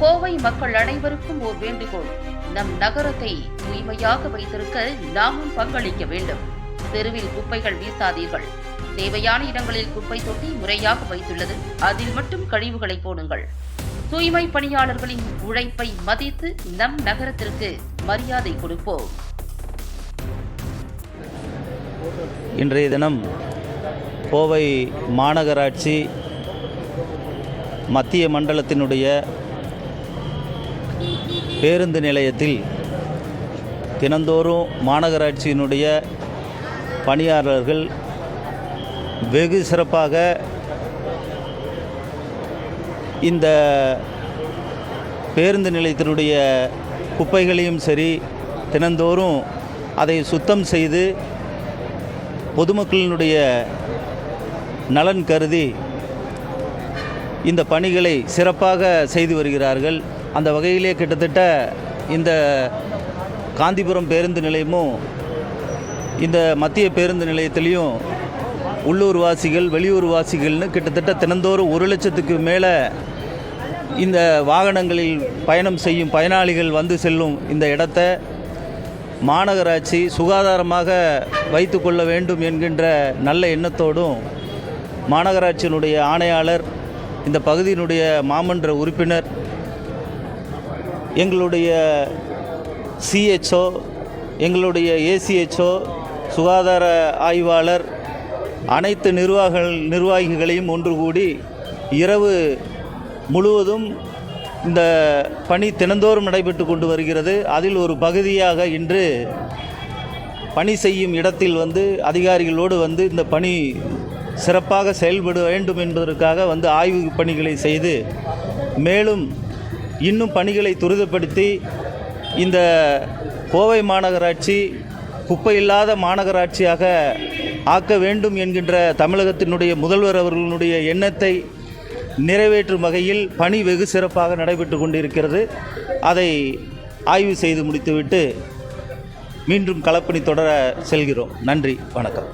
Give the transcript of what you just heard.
கோவை மக்கள் அனைவருக்கும் ஓர் வேண்டுகோள். நம் நகரத்தை தூய்மையாக வைத்திருக்க நாமும் பங்களிக்க வேண்டும். தெருவில் குப்பைகள் வீசாதீர்கள். தேவையான இடங்களில் குப்பை தொட்டி முறையாக வைத்துள்ளது. அதில் மட்டும் கழிவுகளை போடுங்கள். தூய்மை பணியாளர்களின் உழைப்பை மதித்து நம் நகரத்திற்கு மரியாதை கொடுப்போம். இன்றைய தினம் கோவை மாநகராட்சி மத்திய மண்டலத்தினுடைய பேருந்து நிலையத்தில் தினந்தோறும் மாநகராட்சியினுடைய பணியாளர்கள் வெகு சிறப்பாக இந்த பேருந்து நிலையத்தினுடைய குப்பைகளையும் சரி தினந்தோறும் அதை சுத்தம் செய்து பொதுமக்களினுடைய நலன் கருதி இந்த பணிகளை சிறப்பாக செய்து வருகிறார்கள். அந்த வகையிலே கிட்டத்தட்ட இந்த காந்திபுரம் பேருந்து நிலையமும் இந்த மத்திய பேருந்து நிலையத்திலையும் உள்ளூர் வாசிகள் வெளியூர் வாசிகள்னு கிட்டத்தட்ட தினந்தோறும் ஒரு லட்சத்துக்கு மேலே இந்த வாகனங்களில் பயணம் செய்யும் பயனாளிகள் வந்து செல்லும் இந்த இடத்த மாநகராட்சி சுகாதாரமாக வைத்து கொள்ள வேண்டும் என்கின்ற நல்ல எண்ணத்தோடும் மாநகராட்சியினுடைய ஆணையாளர் இந்த பகுதியினுடைய மாமன்ற உறுப்பினர் எங்களுடைய சிஹெச்ஓ எங்களுடைய ஏசிஹெச்ஓ சுகாதார ஆய்வாளர் அனைத்து நிர்வாக நிர்வாகிகளையும் ஒன்று கூடி இரவு முழுவதும் இந்த பணி தினந்தோறும் நடைபெற்று கொண்டு வருகிறது. அதில் ஒரு பகுதியாக இன்று பணி செய்யும் இடத்தில் வந்து அதிகாரிகளோடு வந்து இந்த பணி சிறப்பாக செயல்பட வேண்டும் என்பதற்காக வந்து ஆய்வு பணிகளை செய்து மேலும் இன்னும் பணிகளை துரிதப்படுத்தி இந்த கோவை மாநகராட்சி குப்பை இல்லாத மாநகராட்சியாக ஆக்க வேண்டும் என்கின்ற தமிழகத்தினுடைய முதல்வர் அவர்களுடைய எண்ணத்தை நிறைவேற்றும் வகையில் பணி வெகு சிறப்பாக நடைபெற்று கொண்டிருக்கிறது. அதை ஆய்வு செய்து முடித்துவிட்டு மீண்டும் களப்பணி தொடர செல்கிறோம். நன்றி. வணக்கம்.